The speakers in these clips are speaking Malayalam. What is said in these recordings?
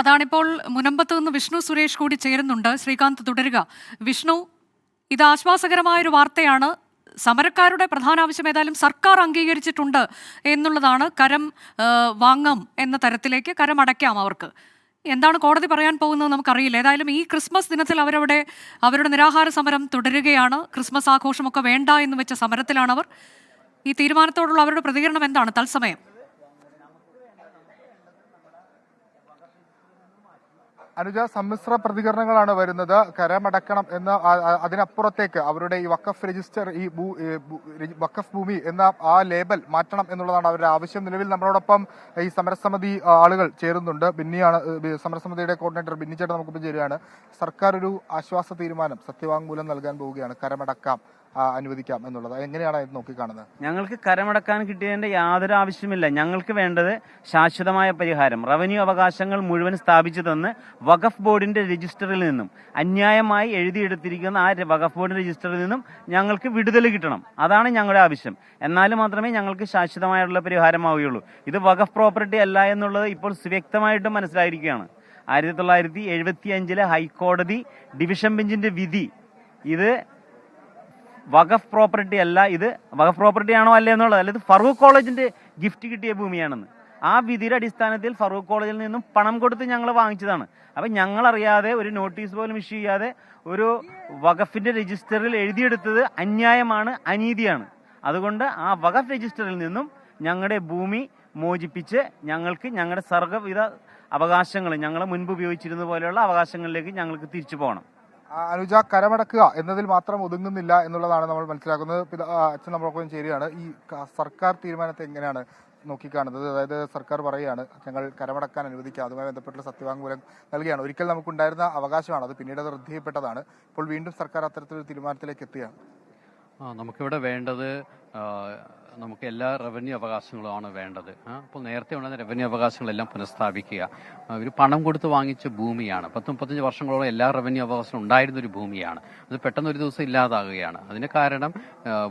അതാണിപ്പോൾ മുനമ്പത്ത് നിന്ന് വിഷ്ണു സുരേഷ് കൂടി ചേരുന്നുണ്ട്. ശ്രീകാന്ത് തുടരുക. വിഷ്ണു ഇത് ആശ്വാസകരമായൊരു വാർത്തയാണ്. സമരക്കാരുടെ പ്രധാന ആവശ്യം ഏതായാലും സർക്കാർ അംഗീകരിച്ചിട്ടുണ്ട് എന്നുള്ളതാണ്. കരം വാങ്ങം എന്ന തരത്തിലേക്ക് കരം അടയ്ക്കാം അവർക്ക്. എന്താണ് കോടതി പറയാൻ പോകുന്നത് നമുക്കറിയില്ല. ഏതായാലും ഈ ക്രിസ്മസ് ദിനത്തിൽ അവരവിടെ അവരുടെ നിരാഹാര സമരം തുടരുകയാണ്. ക്രിസ്മസ് ആഘോഷമൊക്കെ വേണ്ട എന്ന് വെച്ച സമരത്തിലാണ് അവർ ഈ തീരുമാനത്തോടുള്ള അവരുടെ പ്രതികരണം എന്താണ്? തത്സമയം. അനുജ സമ്മിശ്ര പ്രതികരണങ്ങളാണ് വരുന്നത്. കരമടക്കണം എന്ന അതിനപ്പുറത്തേക്ക് അവരുടെ ഈ വക്കഫ് രജിസ്റ്റർ ഈ വക്കഫ് ഭൂമി എന്ന ആ ലേബൽ മാറ്റണം എന്നുള്ളതാണ് അവരുടെ ആവശ്യം. നിലവിൽ നമ്മളോടൊപ്പം ഈ സമരസമിതി ആളുകൾ ചേരുന്നുണ്ട്. ബിന്നിയാണ് സമരസമിതിയുടെ കോർഡിനേറ്റർ ബിന്നിച്ചേട്ടൻ നമുക്കിപ്പോൾ ചേരുകയാണ്. സർക്കാർ ഒരു ആശ്വാസ തീരുമാനം സത്യവാങ്മൂലം നൽകാൻ പോവുകയാണ്. കരമടക്കാം. അനുവദിക്കാം എന്നുള്ളത്. എങ്ങനെയാണ് ഇത് നോക്കിക്കാണുന്നത്? ഞങ്ങൾക്ക് കരമടക്കാൻ കിട്ടിയതിന്റെ യാതൊരു ആവശ്യമില്ല. ഞങ്ങൾക്ക് വേണ്ടത് ശാശ്വതമായ പരിഹാരം. റവന്യൂ അവകാശങ്ങൾ മുഴുവൻ സ്ഥാപിച്ചു തന്ന് വഖഫ് ബോർഡിന്റെ രജിസ്റ്ററിൽ നിന്നും അന്യായമായി എഴുതിയെടുത്തിരിക്കുന്ന ആ വഖഫ് ബോർഡിന്റെ രജിസ്റ്ററിൽ നിന്നും ഞങ്ങൾക്ക് വിടുതൽ കിട്ടണം. അതാണ് ഞങ്ങളുടെ ആവശ്യം. എന്നാൽ മാത്രമേ ഞങ്ങൾക്ക് ശാശ്വതമായിട്ടുള്ള പരിഹാരമാവുകയുള്ളൂ. ഇത് വഖഫ് പ്രോപ്പർട്ടി അല്ല എന്നുള്ളത് ഇപ്പോൾ വ്യക്തമായിട്ട് മനസ്സിലായിരിക്കുകയാണ്. ആയിരത്തി തൊള്ളായിരത്തി എഴുപത്തി അഞ്ചിലെ ഹൈക്കോടതി ഡിവിഷൻ ബെഞ്ചിന്റെ വിധി ഇത് വഖഫ് പ്രോപ്പർട്ടി അല്ല ഇത്. വഖഫ് പ്രോപ്പർട്ടി ആണോ അല്ലേ എന്നുള്ളത്? അല്ല ഇത് ഫറൂഖ് കോളേജിന്റെ ഗിഫ്റ്റ് കിട്ടിയ ഭൂമിയാണെന്ന്. ആ വിധിയുടെ അടിസ്ഥാനത്തിൽ ഫറൂഖ് കോളേജിൽ നിന്നും പണം കൊടുത്ത് ഞങ്ങൾ വാങ്ങിച്ചതാണ്. അപ്പൊ ഞങ്ങൾ അറിയാതെ ഒരു നോട്ടീസ് പോലും ഇഷ്യൂ ചെയ്യാതെ ഒരു വഖഫിന്റെ രജിസ്റ്ററിൽ എഴുതിയെടുത്തത് അന്യായമാണ് അനീതിയാണ്. അതുകൊണ്ട് ആ വഖഫ് രജിസ്റ്ററിൽ നിന്നും ഞങ്ങളുടെ ഭൂമി മോചിപ്പിച്ച് ഞങ്ങൾക്ക് ഞങ്ങളുടെ സർഗവിധ അവകാശങ്ങൾ ഞങ്ങൾ മുൻപ് ഉപയോഗിച്ചിരുന്ന പോലെയുള്ള അവകാശങ്ങളിലേക്ക് ഞങ്ങൾക്ക് തിരിച്ചു പോകണം. അനുജ കരമടക്കുക എന്നതിൽ മാത്രം ഒതുങ്ങുന്നില്ല എന്നുള്ളതാണ് നമ്മൾ മനസ്സിലാക്കുന്നത്. അച്ഛൻ നമ്മളൊപ്പം ചേരുകയാണ്. ഈ സർക്കാർ തീരുമാനത്തെ എങ്ങനെയാണ് നോക്കിക്കാണുന്നത്? അതായത് സർക്കാർ പറയുകയാണ് ഞങ്ങൾ കരമടക്കാൻ അനുവദിക്കുക. അതുമായി ബന്ധപ്പെട്ടുള്ള സത്യവാങ്മൂലം നൽകുകയാണ്. ഒരിക്കൽ നമുക്കുണ്ടായിരുന്ന അവകാശമാണ്. അത് പിന്നീട് അത് റദ്ദിയപ്പെട്ടതാണ് ഇപ്പോൾ വീണ്ടും സർക്കാർ അത്തരത്തിലൊരു തീരുമാനത്തിലേക്ക് എത്തുകയാണ്. നമുക്കിവിടെ വേണ്ടത് നമുക്ക് എല്ലാ റവന്യൂ അവകാശങ്ങളുമാണ് വേണ്ടത്. അപ്പോൾ നേരത്തെ ഉണ്ടായിരുന്ന റവന്യൂ അവകാശങ്ങളെല്ലാം പുനഃസ്ഥാപിക്കുക. ഒരു പണം കൊടുത്ത് വാങ്ങിച്ച ഭൂമിയാണ്. പത്ത് മുപ്പത്തഞ്ച് വർഷങ്ങളോളം എല്ലാ റവന്യൂ അവകാശങ്ങളും ഉണ്ടായിരുന്ന ഒരു ഭൂമിയാണ്. അത് പെട്ടെന്ന് ഒരു ദിവസം ഇല്ലാതാകുകയാണ്. അതിന് കാരണം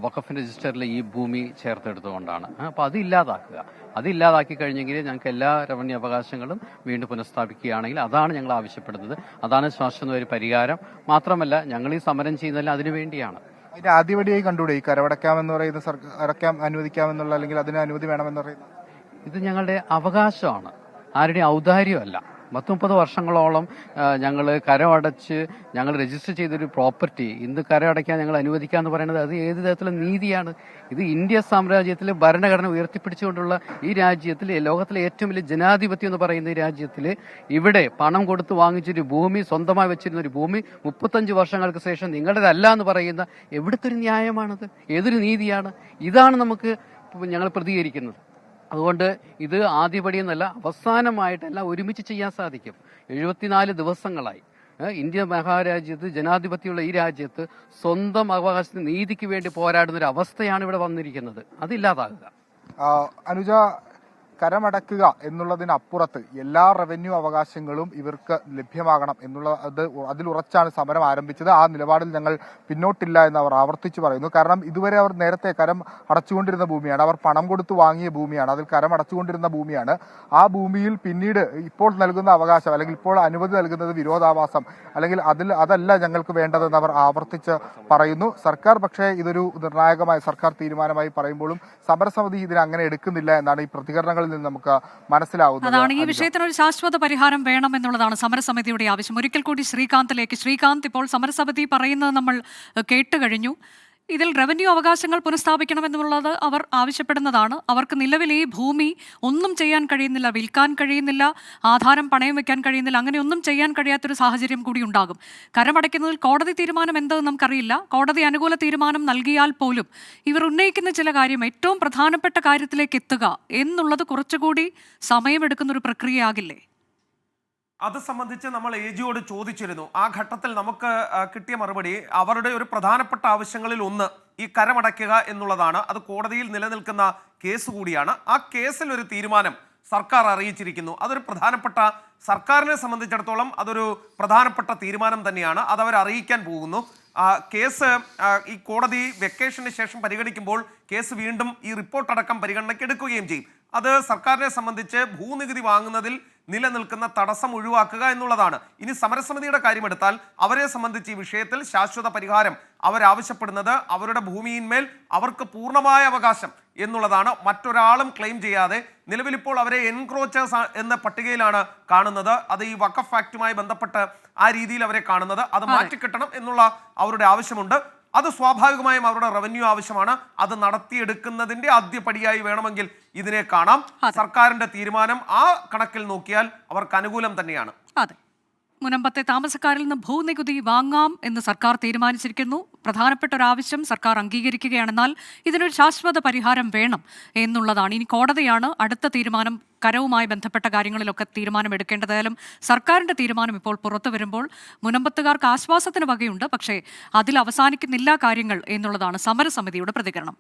വഖഫ് രജിസ്റ്ററിൽ ഈ ഭൂമി ചേർത്തെടുത്തുകൊണ്ടാണ്. അപ്പോൾ അത് ഇല്ലാതാക്കുക. അത് ഇല്ലാതാക്കി കഴിഞ്ഞെങ്കിൽ ഞങ്ങൾക്ക് എല്ലാ റവന്യൂ അവകാശങ്ങളും വീണ്ടും പുനഃസ്ഥാപിക്കുകയാണെങ്കിൽ അതാണ് ഞങ്ങൾ ആവശ്യപ്പെടുന്നത്. അതാണ് ശാശ്വത ഒരു പരിഹാരം. മാത്രമല്ല ഞങ്ങൾ ഈ സമരം ചെയ്യുന്നതെല്ലാം അതിനു വേണ്ടിയാണ്. അതിന്റെ ആദ്യപടിയായി കണ്ടുകൂടെ? ഈ കരവടക്കാമെന്ന് പറയുന്ന അടക്കാം അനുവദിക്കാമെന്നുള്ള അല്ലെങ്കിൽ അതിന് അനുമതി വേണമെന്ന് പറയുന്നത് ഇത് ഞങ്ങളുടെ അവകാശമാണ്. ആരുടെയും ഔദാര്യമല്ല. പത്ത് മുപ്പത് വർഷങ്ങളോളം ഞങ്ങൾ കരമടച്ച് ഞങ്ങൾ രജിസ്റ്റർ ചെയ്തൊരു പ്രോപ്പർട്ടി ഇന്ന് കരമടയ്ക്കാൻ ഞങ്ങൾ അനുവദിക്കുക എന്ന് പറയുന്നത് അത് ഏത് തരത്തിലുള്ള നീതിയാണ്? ഇത് ഇന്ത്യ സാമ്രാജ്യത്തിലെ ഭരണഘടന ഉയർത്തിപ്പിടിച്ചുകൊണ്ടുള്ള ഈ രാജ്യത്തിൽ ലോകത്തിലെ ഏറ്റവും വലിയ ജനാധിപത്യം എന്ന് പറയുന്ന ഈ രാജ്യത്തിൽ ഇവിടെ പണം കൊടുത്ത് വാങ്ങിച്ചൊരു ഭൂമി സ്വന്തമായി വെച്ചിരുന്ന ഒരു ഭൂമി മുപ്പത്തഞ്ച് വർഷങ്ങൾക്ക് ശേഷം നിങ്ങളുടേതല്ല എന്ന് പറയുന്ന എവിടുത്തെ ഒരു ന്യായമാണത്? ഏതൊരു നീതിയാണ്? ഇതാണ് നമുക്ക് ഞങ്ങൾ പ്രതികരിക്കുന്നത്. അതുകൊണ്ട് ഇത് ആദ്യപടി എന്നല്ല അവസാനമായിട്ടെല്ലാം ഒരുമിച്ച് ചെയ്യാൻ സാധിക്കും. എഴുപത്തിനാല് ദിവസങ്ങളായി. ഇന്ത്യ മഹാരാജ്യത്ത് ജനാധിപത്യമുള്ള ഈ രാജ്യത്ത് സ്വന്തം അവകാശത്തിന് നീതിക്ക് വേണ്ടി പോരാടുന്ന ഒരു അവസ്ഥയാണ് ഇവിടെ വന്നിരിക്കുന്നത് അതില്ലാതാകുക അനുജ കരമടക്കുക എന്നുള്ളതിനപ്പുറത്ത് എല്ലാ റവന്യൂ അവകാശങ്ങളും ഇവർക്ക് ലഭ്യമാകണം എന്നുള്ള അത് അതിലുറച്ചാണ് സമരം ആരംഭിച്ചത്. ആ നിലപാടിൽ ഞങ്ങൾ പിന്നോട്ടില്ല എന്ന് അവർ ആവർത്തിച്ചു പറയുന്നു. കാരണം ഇതുവരെ അവർ നേരത്തെ കരം അടച്ചുകൊണ്ടിരുന്ന ഭൂമിയാണ്. അവർ പണം കൊടുത്തു വാങ്ങിയ ഭൂമിയാണ്. അതിൽ കരം അടച്ചുകൊണ്ടിരുന്ന ഭൂമിയാണ്. ആ ഭൂമിയിൽ പിന്നീട് ഇപ്പോൾ നൽകുന്ന അവകാശം അല്ലെങ്കിൽ ഇപ്പോൾ അനുമതി നൽകുന്നത് വിരോധാവാസം അല്ലെങ്കിൽ അതിൽ അതല്ല ഞങ്ങൾക്ക് വേണ്ടതെന്ന് അവർ ആവർത്തിച്ച് പറയുന്നു. സർക്കാർ പക്ഷേ ഇതൊരു നിർണായകമായ സർക്കാർ തീരുമാനമായി പറയുമ്പോഴും സമരസമിതി ഇതിനെ അങ്ങനെ എടുക്കുന്നില്ല എന്നാണ് ഈ പ്രതികരണങ്ങളിൽ നിന്ന് നമുക്ക് മനസ്സിലാവുന്നത് അതാണ് ഈ. വിഷയത്തിന് ഒരു ശാശ്വത പരിഹാരം വേണം എന്നുള്ളതാണ് സമരസമിതിയുടെ ആവശ്യം. ഒരിക്കൽ കൂടി ശ്രീകാന്തിലേക്ക്. ശ്രീകാന്ത് ഇപ്പോൾ സമരസമിതി പറയുന്നത് നമ്മൾ കേട്ടുകഴിഞ്ഞു കേട്ട് കഴിഞ്ഞു. ഇതിൽ റവന്യൂ അവകാശങ്ങൾ പുനഃസ്ഥാപിക്കണമെന്നുള്ളത് അവർ ആവശ്യപ്പെടുന്നതാണ്. അവർക്ക് നിലവിൽ ഈ ഭൂമി ഒന്നും ചെയ്യാൻ കഴിയുന്നില്ല വിൽക്കാൻ കഴിയുന്നില്ല ആധാരം പണയം വെക്കാൻ കഴിയുന്നില്ല അങ്ങനെ ഒന്നും ചെയ്യാൻ കഴിയാത്തൊരു സാഹചര്യം കൂടി ഉണ്ടാകും. കരമടയ്ക്കുന്നതിൽ കോടതി തീരുമാനം എന്തെന്ന് നമുക്കറിയില്ല. കോടതി അനുകൂല തീരുമാനം നൽകിയാൽ പോലും ഇവർ ഉന്നയിക്കുന്ന ചില കാര്യം ഏറ്റവും പ്രധാനപ്പെട്ട കാര്യത്തിലേക്ക് എത്തുക എന്നുള്ളത് കുറച്ചുകൂടി സമയമെടുക്കുന്ന ഒരു പ്രക്രിയയാകില്ലേ? അത് സംബന്ധിച്ച് നമ്മൾ എ ജിയോട് ചോദിച്ചിരുന്നു. ആ ഘട്ടത്തിൽ നമുക്ക് കിട്ടിയ മറുപടി അവരുടെ ഒരു പ്രധാനപ്പെട്ട ആവശ്യങ്ങളിൽ ഒന്ന് ഈ കരമടയ്ക്കുക എന്നുള്ളതാണ്. അത് കോടതിയിൽ നിലനിൽക്കുന്ന കേസ് കൂടിയാണ്. ആ കേസിൽ ഒരു തീരുമാനം സർക്കാർ അറിയിച്ചിരിക്കുന്നു. അതൊരു പ്രധാനപ്പെട്ട സർക്കാരിനെ സംബന്ധിച്ചിടത്തോളം അതൊരു പ്രധാനപ്പെട്ട തീരുമാനം തന്നെയാണ്. അത് അവർ അറിയിക്കാൻ പോകുന്നു. കേസ് ഈ കോടതി വെക്കേഷന് ശേഷം പരിഗണിക്കുമ്പോൾ കേസ് വീണ്ടും ഈ റിപ്പോർട്ട് അടക്കം പരിഗണനയ്ക്ക് എടുക്കുകയും ചെയ്യും. അത് സർക്കാരിനെ സംബന്ധിച്ച് ഭൂനികുതി വാങ്ങുന്നതിൽ നിലനിൽക്കുന്ന തടസ്സം ഒഴിവാക്കുക എന്നുള്ളതാണ്. ഇനി സമരസമിതിയുടെ കാര്യമെടുത്താൽ അവരെ സംബന്ധിച്ച് ഈ വിഷയത്തിൽ ശാശ്വത പരിഹാരം അവരാവശ്യപ്പെടുന്നത് അവരുടെ ഭൂമിയിന്മേൽ അവർക്ക് പൂർണമായ അവകാശം എന്നുള്ളതാണ്. മറ്റൊരാളും ക്ലെയിം ചെയ്യാതെ നിലവിൽ ഇപ്പോൾ അവരെ എൻക്രോച്ചേഴ്സ് എന്ന പട്ടികയിലാണ് കാണുന്നത്. അത് ഈ വക്കഫ് ആക്റ്റുമായി ബന്ധപ്പെട്ട് ആ രീതിയിൽ അവരെ കാണുന്നത്. അത്. മാറ്റിക്കിട്ടണം എന്നുള്ള അവരുടെ ആവശ്യമുണ്ട്. അത് സ്വാഭാവികമായും അവരുടെ റവന്യൂ ആവശ്യമാണ്. അത് നടത്തിയെടുക്കുന്നതിന്റെ ആദ്യപടിയായി വേണമെങ്കിൽ ഇതിനെ കാണാം. സർക്കാരിന്റെ തീരുമാനം ആ കണക്കിൽ നോക്കിയാൽ അവർക്ക് അനുകൂലം തന്നെയാണ്. അതെ. മുനമ്പത്തെ താമസക്കാരിൽ നിന്ന് ഭൂനികുതി വാങ്ങാം എന്ന് സർക്കാർ തീരുമാനിച്ചിരിക്കുന്നു. പ്രധാനപ്പെട്ട ഒരു ആവശ്യം സർക്കാർ അംഗീകരിക്കുകയാണെന്നാൽ ഇതിനൊരു ശാശ്വത പരിഹാരം വേണം എന്നുള്ളതാണ്. ഇനി കോടതിയാണ് അടുത്ത തീരുമാനം കരവുമായി ബന്ധപ്പെട്ട കാര്യങ്ങളിലൊക്കെ തീരുമാനം എടുക്കേണ്ടതായാലും സർക്കാരിന്റെ തീരുമാനം ഇപ്പോൾ പുറത്തു വരുമ്പോൾ മുനമ്പത്തുകാർക്ക് ആശ്വാസത്തിന് വകയുണ്ട്. പക്ഷേ അതിൽ അവസാനിക്കുന്നില്ല കാര്യങ്ങൾ എന്നുള്ളതാണ് സമരസമിതിയുടെ പ്രതികരണം.